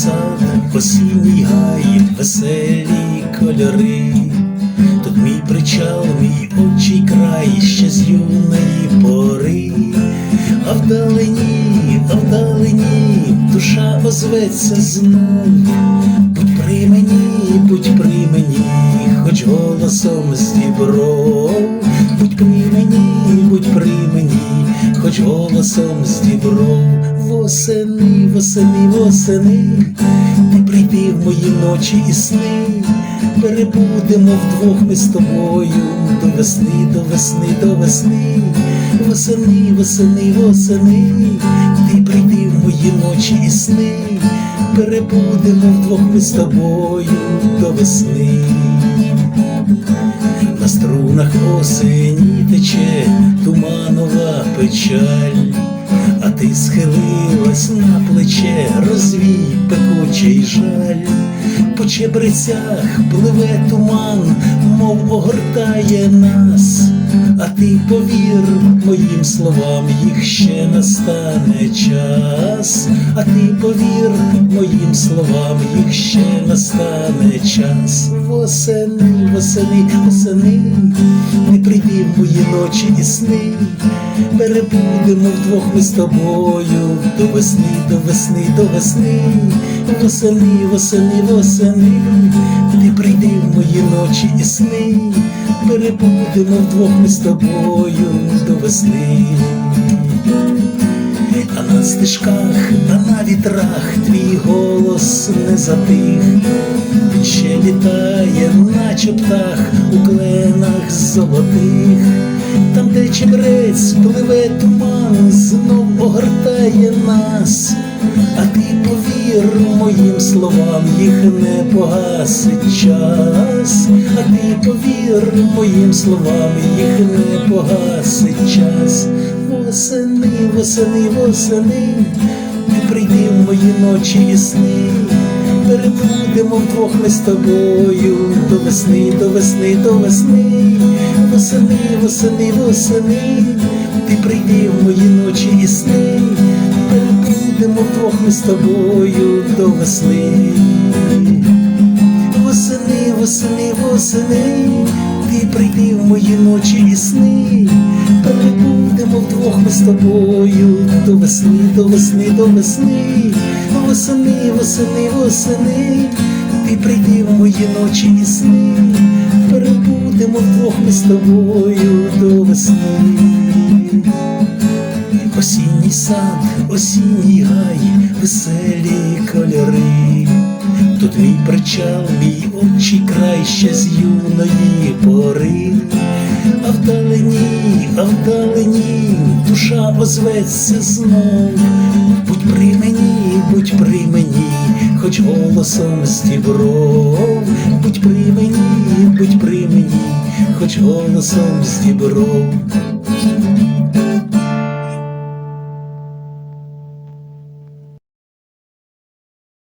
сад, осінній гай, веселі кольори. Тут мій причал, мій отчий край ще з юної пори. А вдалині, а вдалині душа озветься знов. Будь при мені, будь при мені, хоч голосом з дібров. Будь при мені, будь при мені, хоч голосом з дібров. Восени, восени, восени, ти прийди в мої ночі і сни, перебудемо вдвох ми з тобою. До весни, до весни, до весни, восени, восени, восени, ти прийди в мої ночі і сни, перебудемо вдвох ми з тобою. До весни. На струнах осені тече туманова печаль, ти схилилась на плече, розвій пекучий жаль, по чебрецях пливе туман, мов огортає нас, а ти повір моїм словам, їх ще настане час, а ти повір моїм словам, їх ще настане час. Восени, восени, восени, не прийди мої ночі і сни, перебудемо вдвох ми з тобою до весни, до весни, до весни, восени, восени, восени, ти прийди в мої ночі і сни, перебудемо вдвох ми з тобою до весни. А на стежках, а на вітрах твій голос не затих, ще літає, наче птах у кленах золотих, там, де чебрець пливе туман, знов огортає нас, словам, їх не погасить час, а ти повір моїм словам, їх не погасить час. Восени, восени, восени, ти прийди в мої ночі і сни, перебудемо вдвох ми з тобою до весни, до весни, до весни, восени, восени, восени, ти прийди в мої ночі і сни, вдвох ми з тобою до весни. Восени, восени, восени, ти прийди в мої ночі і сни, перебудемо вдвох ми з тобою до весни, до весни, до весни, восени, восени, восени, ти прийди в мої ночі і сни, перебудемо вдвох ми з тобою до весни. Осінній сад, осінній гай, веселі кольори. Тут мій причал, мій отчий край ще з юної пори. А вдалині, а вдалині душа озветься знов. Будь при мені, будь при мені, хоч голосом з дібров. Будь при мені, будь при мені, хоч голосом з дібров.